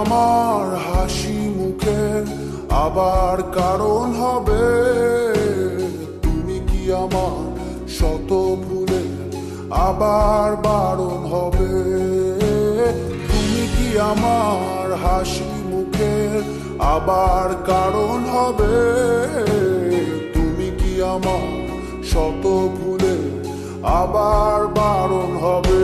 আমার হাসি মুখে আবার কারণ হবে। তুমি কি আমার শত ভুলে আবার বারণ হবে? তুমি কি আমার হাসি মুখে আবার কারণ হবে? তুমি কি আমার শত ভুলে আবার বারণ হবে?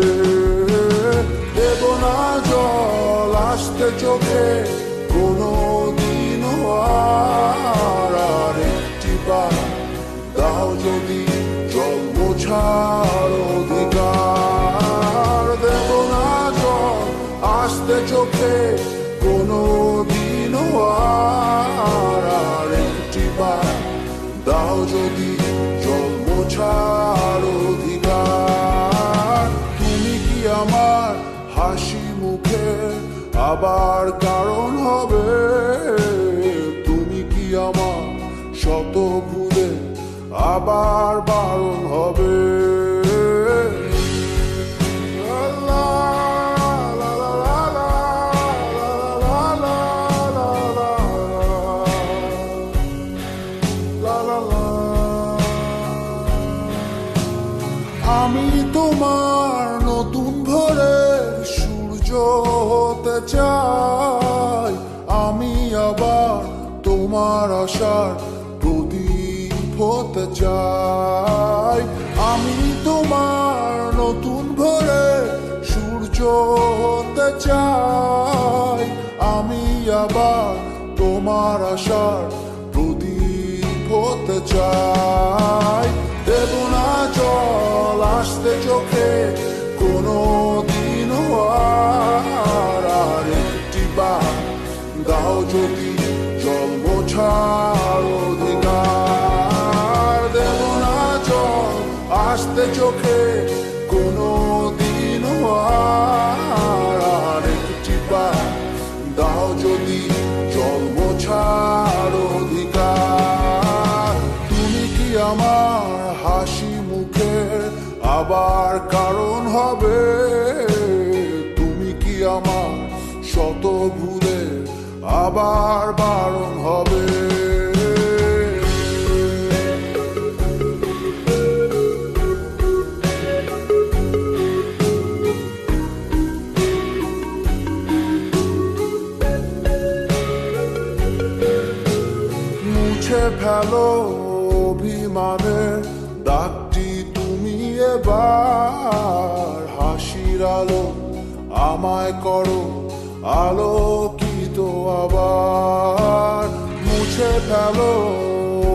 চোখে কোনো দিনও আর একটি বার দাও যদি জল মোছার অধিকার। দেব না জল, আসতে চোখে কোনো দিন আর যাবার কারণ হবে। তুমি কি আমার শত ভুলে আবার বারণ হবে? আমি তোমার নতুন ভরে সূর্য চাই, আমি আবার তোমার আশার প্রদীপ হতে চাই। আমি তোমার নতুন ভরে সূর্য হতে চাই, আমি আবার তোমার আশার দাও যদি জল মোছার অধিকার। দেব না জল, আসতে চোখে কোনো দিনও আর একটি দাও যদি জল মোছার অধিকার। তুমি কি আমার হাসি মুখের আবার কারণ আবার বারণ হবে। মুছে ফেলো অভিমানের দাগটি তুমি এবার। হাসির আলো আমায় করো, আলোকিত আবার। মুছে ফেলো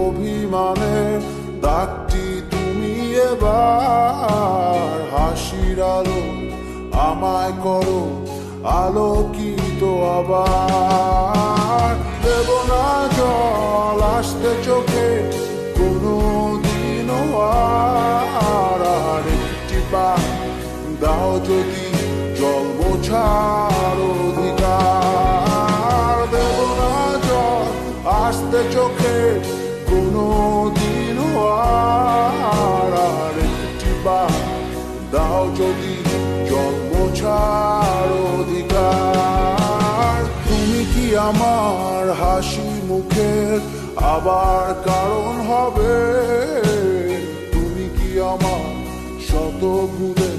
অভিমানের দাগটি তুমি এবার হাসির আলো আমায় করো আলোকিত আবার। দেব না জল আসতে চোখে কোনো দিনও আর। একটি বার দাও যদি জল মোছার যদি জন্ম ছাড় অধিকার, তুমি কি আমার হাসি মুখের আবার কারণ হবে? তুমি কি আমার শত ভুলে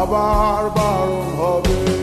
আবার বারণ হবে?